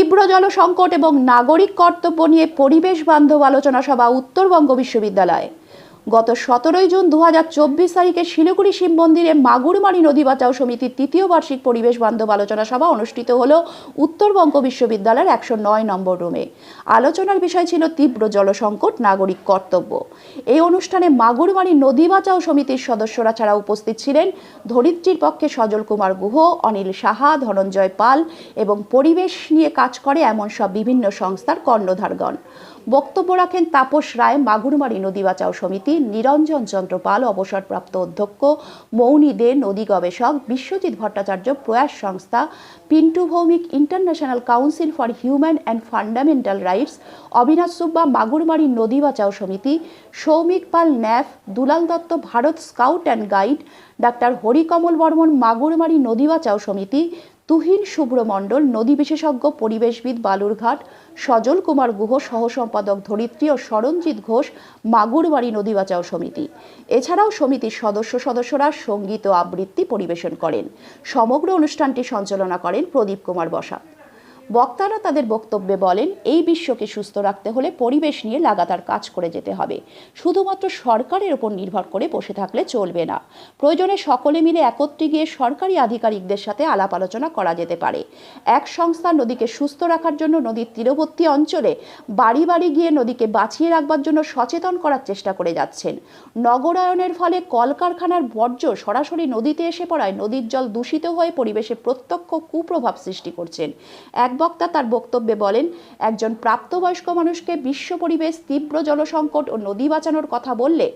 তীব্র জল সংকট এবং নাগরিক কর্তব্য নিয়ে পরিবেশ বান্ধব আলোচনা সভা উত্তরবঙ্গ বিশ্ববিদ্যালয়। গত সতেরোই জুন দু হাজার চব্বিশ তারিখে শিলিগুড়ি শিব মন্দিরে মাগুরমারি নদী বাঁচাও সমিতির তৃতীয় বার্ষিক পরিবেশ বান্ধব আলোচনা সভা অনুষ্ঠিত হল উত্তরবঙ্গ বিশ্ববিদ্যালয়ের একশো নয় নম্বর রুমে। আলোচনার বিষয় ছিল তীব্র জলসংকট, নাগরিক কর্তব্য। এই অনুষ্ঠানে মাগুরমারি নদী বাঁচাও সমিতির সদস্যরা ছাড়া উপস্থিত ছিলেন ধরিত্রীর পক্ষে সজল কুমার গুহ, অনিল সাহা, ধনঞ্জয় পাল এবং পরিবেশ নিয়ে কাজ করে এমন সব বিভিন্ন সংস্থার কর্ণধারগণ। বক্তব্য রাখেন তাপস রায়, মাগুরমারি নদী বাঁচাও সমিতি, নিরঞ্জন চন্দ্রপাল, অবসরপ্রাপ্ত অধ্যক্ষ, মৌনী দে, নদী গবেষক, বিশ্বজিৎ ভট্টাচার্য, প্রয়াস সংস্থা, Pintu Bhowmik, International Council for Human and Fundamental Rights, Abinash Subba, Magurmari নদী বাঁচাও সমিতি, Soumik Pal, NAF, Dulal Dutta, Bharat scout and guide, doctor Harikamal Barman, Magurmari নদী বাঁচাও সমিতি তুহিন শুভ্রমণ্ডল নদী বিশেষজ্ঞ, পরিবেশবিদ বালুরঘাট, সজল কুমার গুহ সহ সম্পাদক ধরিত্রী ও সরঞ্জিৎ ঘোষ, মাগুরবাড়ি নদী বাঁচাও সমিতি। এছাড়াও সমিতির সদস্য সদস্যরা সংগীত ও আবৃত্তি পরিবেশন করেন। সমগ্র অনুষ্ঠানটি সঞ্চালনা করেন প্রদীপ কুমার বসা। বক্তারা তাদের বক্তব্যে বলেন, এই বিশ্বকে সুস্থ রাখতে হলে পরিবেশ নিয়ে লাগাতার কাজ করে যেতে হবে। শুধুমাত্র সরকারের ওপর নির্ভর করে বসে থাকলে চলবে না। প্রয়োজনে সকলে মিলে একত্রে গিয়ে সরকারি আধিকারিকদের সাথে আলাপ আলোচনা করা যেতে পারে। এক সংস্থা নদীকে সুস্থ রাখার জন্য নদীর তীরবর্তী অঞ্চলে বাড়ি বাড়ি গিয়ে নদীকে বাঁচিয়ে রাখবার জন্য সচেতন করার চেষ্টা করে যাচ্ছেন। নগরায়নের ফলে কলকারখানার বর্জ্য সরাসরি নদীতে এসে পড়ায় নদীর জল দূষিত হয়ে পরিবেশে প্রত্যক্ষ কুপ্রভাব সৃষ্টি করছেন। এক বক্তা তার বক্তব্যে বলেন, একজন প্রাপ্তবয়স্ক মানুষকে বিশ্ব পরিবেশ, তীব্র জলসংকট ও নদী বাঁচানোর কথা বললে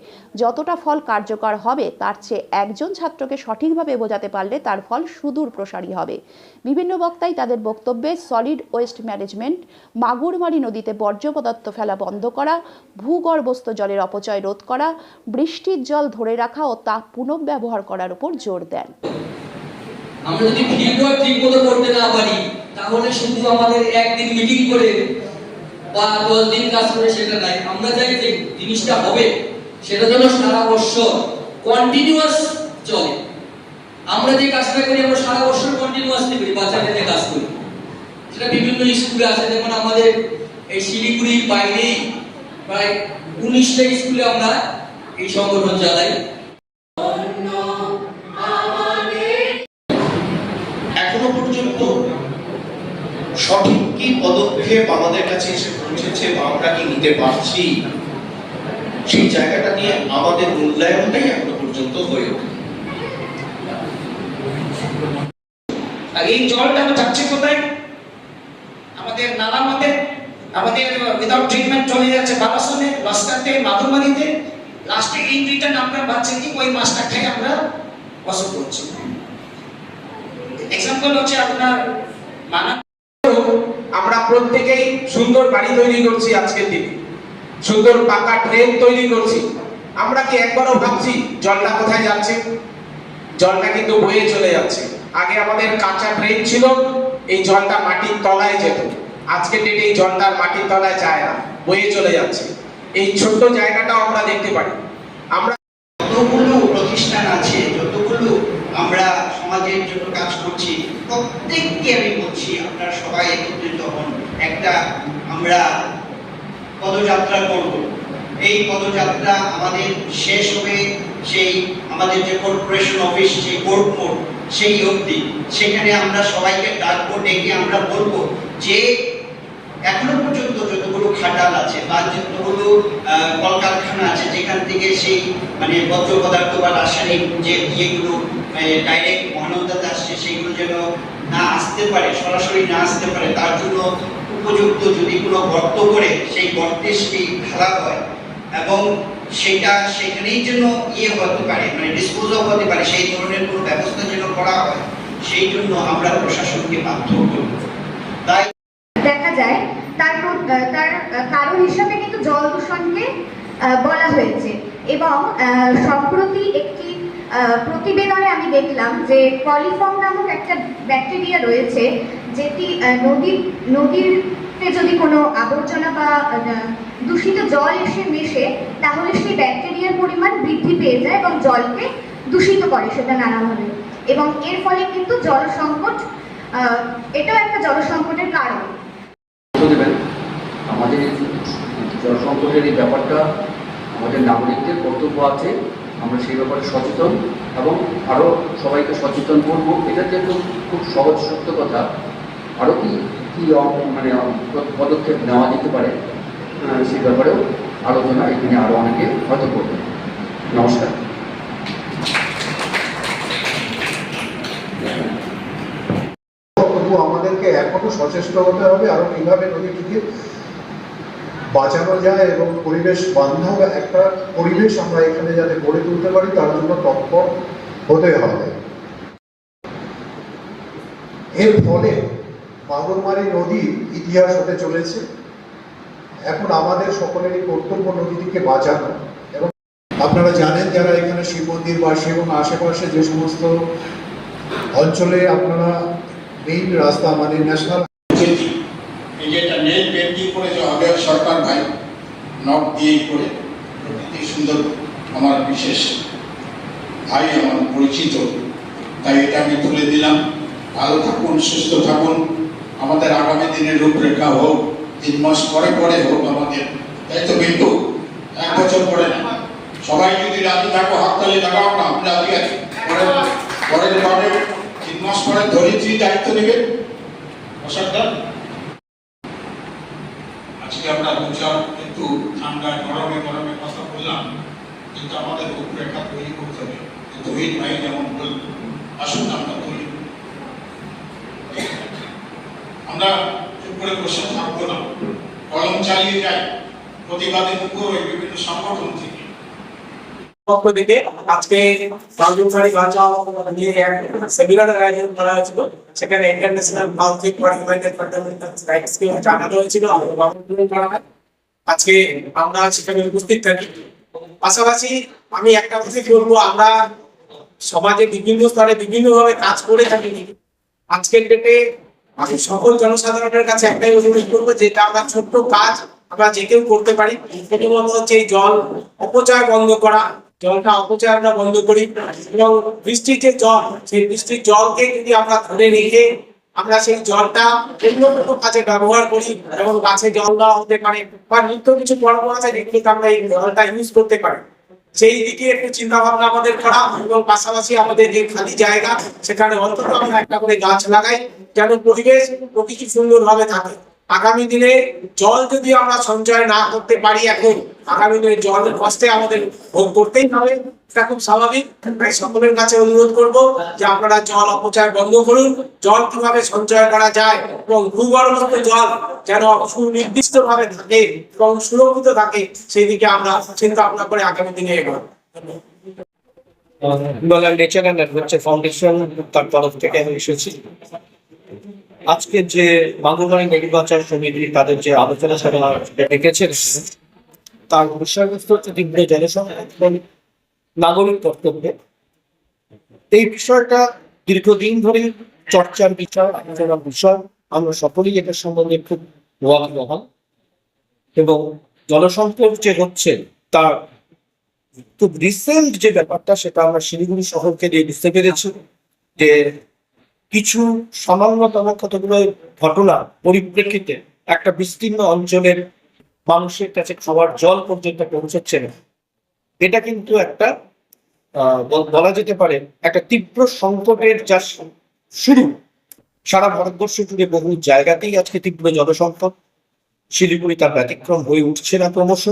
যতটা ফল কার্যকর হবে, তার চেয়ে একজন ছাত্রকে সঠিকভাবে বোঝাতে পারলে তার ফল সুদূর প্রসারী হবে। বিভিন্ন বক্তাই তাদের বক্তব্যে সলিড ওয়েস্ট ম্যানেজমেন্ট, মাগুরমারি নদীতে বর্জ্য পদার্থ ফেলা বন্ধ করা, ভূগর্ভস্থ জলের অপচয় রোধ করা, বৃষ্টির জল ধরে রাখা ও তা পুনঃব্যবহার করার উপর জোর দেন। আমরা যদি ফিল্ড ঠিক মতো করতে না পারি তাহলে শুধু আমাদের একদিন মিটিং করে বা দশ দিন কাজ করে সেটা নাই আমরা চাই যে জিনিসটা হবে, সেটা যেন সারা বছর কন্টিনিউয়াস চলে। আমরা যে কাজটা করি, আমরা সারা বছর কন্টিনিউয়াসলি করি বাচ্চাদের কাজ করি। সেটা বিভিন্ন স্কুলে আছে, যেমন আমাদের এই শিলিগুড়ির বাইরেই প্রায় উনিশটা স্কুলে আমরা এই সংগঠন চালাই। সঠিক কি পদক্ষেপ আমাদের কাছে এসে পৌঁছেছে বা আমরা কি নিতে পারছি? সেই জায়গাটা নিয়ে আমাদের মূল্যায়নটাই এখনও পর্যন্ত হয়ে এই জলটা তো যাচ্ছে কোথায়? আমাদের নালা মতে আমাদের উইদাউট ট্রিটমেন্ট চলে যাচ্ছে বালাসনে লস্কারতে মাধুমারিতে লাস্টে এই দুইটা নাম্বার বাচ্চা কি? ওই মাছটা খেয়ে আমরা বসত করছি। এক্সাম্পল হচ্ছে আপনার মানা আমরা প্রত্যেকেই সুন্দর বাড়ি তৈরি করছি আজকের দিনে। সুন্দর পাকা ট্রেন তৈরি করছি। আমরা কি একবারও ভাবছি জলটা কোথায় যাচ্ছে? জলটা কিন্তু বয়ে চলে যাচ্ছে। আগে আমাদের কাঁচা ট্রেন ছিল, এই জলটা মাটির তলায় যেত। আজকের ডেটে এই জলটা মাটির তলায় যায় না, বয়ে চলে যাচ্ছে। এই ছোট্ট জায়গাটাও আমরা দেখতে পারি। আমরা যতগুলো প্রতিষ্ঠান আছে, যতগুলো আমরা সমাজের জন্য কাজ করছি, প্রত্যেককে আমি বলছি, আপনারা সবাই একত্রিত হন। একটা আমরা পদযাত্রা করব। এই পদযাত্রা আমাদের শেষ হবে সেই আমাদের যে কর্পোরেশন অফিস যে কোর্ট মোড় সেই অবধি। সেখানে আমরা সবাইকে ডাকবো, ডেকে আমরা বলব যে এখনও পর্যন্ত যতগুলো খাটাল আছে বা যতগুলো কলকারখানা আছে, যেখান থেকে সেই মানে বর্জ্য পদার্থ বা রাসায়নিক যে ইয়েগুলো ডাইরেক্ট যেন না আসতে পারে, সরাসরি না আসতে পারে, তার জন্য উপযুক্ত যদি কোনো গর্ত করে সেই গর্তে সেই ফেলা হয় এবং সেটা সেখানেই যেন ইয়ে হতে পারে মানে ডিসপোজ হতে পারে, সেই ধরনের কোনো ব্যবস্থা যেন করা হয়, সেই জন্য আমরা প্রশাসনকে বাধ্য করব তাই দেখা যায় তার তার কারণ হিসাবে কিন্তু জল দূষণকে বলা হয়েছে এবং সম্প্রতি একটি প্রতিবেদনে আমি দেখলাম যে কলিফর্ম নামক একটা ব্যাকটেরিয়া রয়েছে যেটি নদীর নদীরতে যদি কোনো আবর্জনা বা দূষিত জল এসে মেশে, তাহলে সেই ব্যাকটেরিয়ার পরিমাণ বৃদ্ধি পেয়ে যায় এবং জলকে দূষিত করে সেটা নানাভাবে। এবং এর ফলে কিন্তু জল সংকট এটাও একটা জল সংকটের কারণ আমাদের জল সংকটের এই ব্যাপারটা আমাদের নাগরিকদের কর্তব্য আছে। আমরা সেই ব্যাপারে সচেতন এবং আরও সবাইকে সচেতন করব। এটা যে একদম খুব সহজ, সত্য কথা। আরও কি, কী মানে পদক্ষেপ নেওয়া যেতে পারে সেই ব্যাপারেও আলোচনা এখানে আরও অনেকে হয়তো করবে নমস্কার। আমাদেরকে এখনও সচেষ্ট হতে হবে। আরও কীভাবে নদীটিকে বাঁচানো যায় এবং পরিবেশ বান্ধব একটা পরিবেশ আমরা এখানে যাতে গড়ে তুলতে পারি, তার জন্য তৎপর হতে হবে। এর ফলে মাগুরমারি নদী ইতিহাস হতে চলেছে। এখন আমাদের সকলেরই কর্তব্য নদীটিকে বাঁচানো। এবং আপনারা জানেন যারা এখানে শিব মন্দির বাসী এবং আশেপাশে যে সমস্ত অঞ্চলে আপনারা মেইন রাস্তা মানে ন্যাশনাল পেন্টিং করে যে সরকার ভাই নট দিয়েই করে প্রকৃতি সুন্দর আমার বিশেষ ভাই, আমার পরিচিত। তাই এটা আমি তুলে দিলাম। ভালো থাকুন, সুস্থ থাকুন। আমাদের আগামী দিনের রূপরেখা হোক, তিন মাস পরে পরে হোক আমাদের। তাই তো বিন্দু, এক বছর পরে না। সবাই যদি রাজি থাকো, হাততালি লাগাও না, আমি রাজি আছি। পরের পরের ভাবে তিন মাস পরে ধরিত্রী দায়িত্ব নেবে। অসাধারণ আজকে আমরা দুচার কিন্তু ঠান্ডা, গরমে গরমে কথা বললাম, কিন্তু আমাদের রূপরেখা তৈরি করতে হবে। তৈরি ভাই যেমন আসুন আমরা তৈরি আমরা চুপ করে বসে থাকব না। কলম চালিয়ে যাই প্রতিবাদে পুকুর বিভিন্ন সংগঠন থেকে। পক্ষ থেকে আজকে বান্ধববাড়ি বাঁচাও নিয়ে সেমিনারের আয়োজন করা হয়েছিল। সেখানে ইন্টারন্যাশনাল হিউম্যান ফান্ডামেন্টাল হয়েছিল। আজকে আমরা সেখানে উপস্থিত থাকি। পাশাপাশি আমি একটা কথাই বলব, আমরা সমাজে বিভিন্ন স্তরে বিভিন্নভাবে কাজ করে থাকি। আজকের ডেটে আমি সকল জনসাধারণের কাছে একটাই অনুরোধ করব, যেটা আমরা ছোট্ট কাজ আমরা যে কেউ করতে পারি প্রথমত হচ্ছে এই জল অপচয় বন্ধ করা। জলটা অপচয় আমরা বন্ধ করি এবং বৃষ্টির যে জল, সেই বৃষ্টির জলকে যদি আমরা ধরে রেখে আমরা সেই জলটা অন্য কোনো কাজে ব্যবহার করি এবং গাছে জল দেওয়া হতে পারে বা নিত্য কিছু কর্ম আছে যেগুলোতে আমরা এই জলটা ইউজ করতে পারি। সেই দিকে একটু চিন্তা ভাবনা আমাদের করা এবং পাশাপাশি আমাদের যে খালি জায়গা, সেখানে অন্তত আমরা একটা করে গাছ লাগাই যেন পরিবেশ প্রকৃতি সুন্দরভাবে থাকে। আগামী দিনে জল যদি আমরা সঞ্চয় না করতে পারি এখন আগামী দিনে জলের কষ্টে আমাদের ভোগ করতেই হবে। এটা খুব স্বাভাবিক। তাই সকলের কাছে অনুরোধ করব যে আপনারা জল অপচয় বন্ধ করুন। জল কীভাবে সঞ্চয় করা যায় এবং ভূগর্ভস্থ জল যেন সুনির্দিষ্ট ভাবে থাকে এবং সুরক্ষিত থাকে, সেই দিকে আমরা চিন্তা ভাবনা করে আগামী দিনে এগোবো। ফাউন্ডেশন তার তরফ থেকে আমি আজকে যে বাংলাবাড়ি মেডিবাচার সমিতি তাদের যে আলোচনা সভা ডেকেছেন তার বিষয়বস্তু হচ্ছে তীব্র জনসংরক্ষণ নাগরিক কর্তব্য। এই বিষয়টা দীর্ঘদিন ধরে চর্চার বিষয় আলোচনার বিষয়। আমরা সকলেই এটার সম্বন্ধে খুব ওয়াকিবহ এবং জনসংযোগ যে হচ্ছে, তার খুব রিসেন্ট যে ব্যাপারটা, সেটা আমরা শিলিগুড়ি শহরকে দিয়ে বুঝতে পেরেছি যে কিছু সামান্যতম কতগুলো ঘটনা পরিপ্রেক্ষিতে একটা বিস্তীর্ণ অঞ্চলের মানুষের কাছে খাবার জল পর্যন্ত পৌঁছচ্ছে না। এটা কিন্তু একটা বল- যেতে পারে একটা তীব্র সংকটের যা শুরু। সারা ভারতবর্ষ জুড়ে বহু জায়গাতেই আজকে তীব্র জনসংকট শিলিগুড়ি তার ব্যতিক্রম হয়ে উঠছে না ক্রমশ।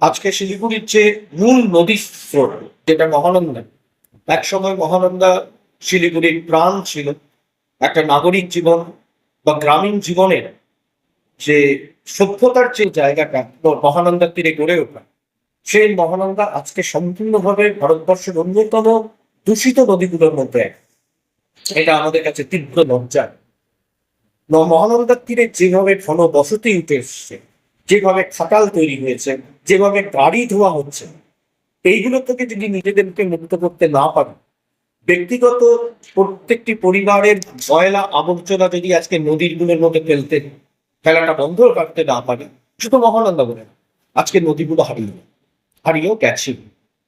আজকে শিলিগুড়ির যে মূল নদী স্রোত, যেটা মহানন্দা, একসময় মহানন্দা শিলিগুড়ির প্রাণ ছিল। একটা নাগরিক জীবন বা গ্রামীণ জীবনের যে সভ্যতার যে জায়গাটা মহানন্দার তীরে গড়ে ওঠা, সেই মহানন্দা আজকে সম্পূর্ণভাবে ভারতবর্ষের অন্যতম দূষিত নদীগুলোর মধ্যে এক। এটা আমাদের কাছে তীব্র লজ্জা। মহানন্দার তীরে যেভাবে ঘন বসতি উঠে এসছে, যেভাবে খাটাল তৈরি হয়েছে, যেভাবে গাড়ি ধোয়া হচ্ছে, এইগুলো থেকে যদি নিজেদেরকে মুক্ত করতে না পারে, ব্যক্তিগত প্রত্যেকটি পরিবারের ময়লা আবর্জনা যদি আজকে নদীরগুলোর মধ্যে ফেলতে ফেলাটা বন্ধ রাখতে না পারে, শুধু মহানন্দা বলে আজকে নদীগুলো হারিয়ে। হারিয়েও গেছে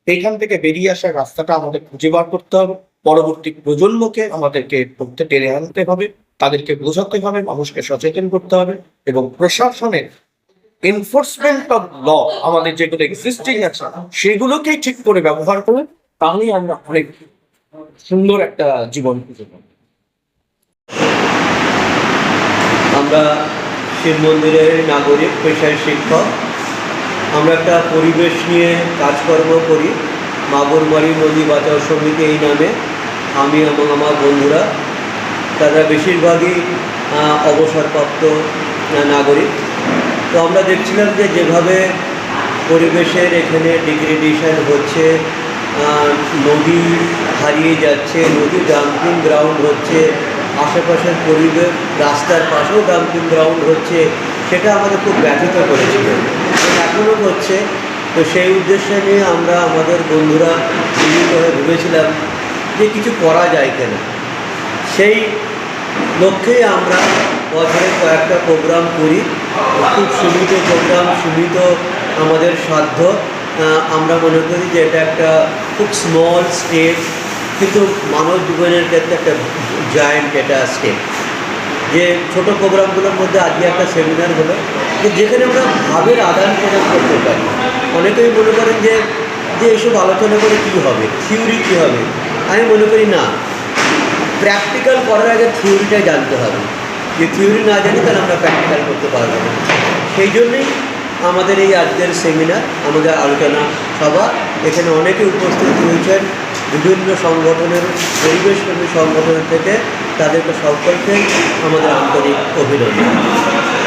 এইখান থেকে বেরিয়ে আসার রাস্তাটা আমাদের খুঁজে বার করতে হবে, পরবর্তী প্রজন্মকে আমাদেরকে করতে টেনে আনতে হবে, তাদেরকে বোঝাতে হবে, মানুষকে সচেতন করতে হবে এবং প্রশাসনের এনফোর্সমেন্ট অফ ল আমাদের যেগুলো এক্সিস্টিং আছে, সেগুলোকেই ঠিক করে ব্যবহার করে তাহলেই আমরা অনেক সুন্দর একটা জীবন খুঁজে পাবো আমরা শিব মন্দিরের নাগরিক, পেশায় শিক্ষক। আমরা একটা পরিবেশ নিয়ে কাজকর্ম করি। মাগুরমারি নদী বাঁচাও সমিতি এই নামে। আমি এবং আমার বন্ধুরা। তারা বেশিরভাগই অবসরপ্রাপ্ত নাগরিক। তো আমরা দেখছিলাম যে যেভাবে পরিবেশের এখানে ডিগ্রেডেশন হচ্ছে নদী হারিয়ে যাচ্ছে, নদী ডাম্পিং গ্রাউন্ড হচ্ছে আশেপাশের পরিবেশ, রাস্তার পাশেও ডাম্পিং গ্রাউন্ড হচ্ছে, সেটা আমাদের খুব ব্যথিত করেছিল। এখনও হচ্ছে, তো সেই উদ্দেশ্যে নিয়ে আমরা আমাদের বন্ধুরা মিলিত হয়ে ভেবেছিলাম যে কিছু করা যায় কিনা। সেই লক্ষ্যেই আমরা বছরে কয়েকটা প্রোগ্রাম করি। খুব সীমিত প্রোগ্রাম সীমিত আমাদের সাধ্য। আমরা মনে করি যে এটা একটা খুব স্মল স্টেপ কিন্তু মানব জীবনের ক্ষেত্রে একটা জয়েন্ট এটা স্টেপ যে ছোট প্রোগ্রামগুলোর মধ্যে আজকে একটা সেমিনার হলো, যে যেখানে আমরা ভাবের আদান প্রদান করতে পারি। অনেকেই মনে করেন যে যে এইসব আলোচনা করে কী হবে? থিওরি কী হবে? আমি মনে করি না। প্র্যাকটিক্যাল করার আগে থিওরিটাই জানতে হবে। যে থিওরি না জানি তাহলে আমরা প্র্যাকটিক্যাল করতে পারব না। সেই জন্যই আমাদের এই আজকের সেমিনার আমাদের আলোচনা সভা, এখানে অনেকে উপস্থিত হয়েছেন বিভিন্ন সংগঠনের পরিবেশপ্রেমী সংগঠনের থেকে তাদেরকে সকলকে আমাদের আন্তরিক অভিনন্দন।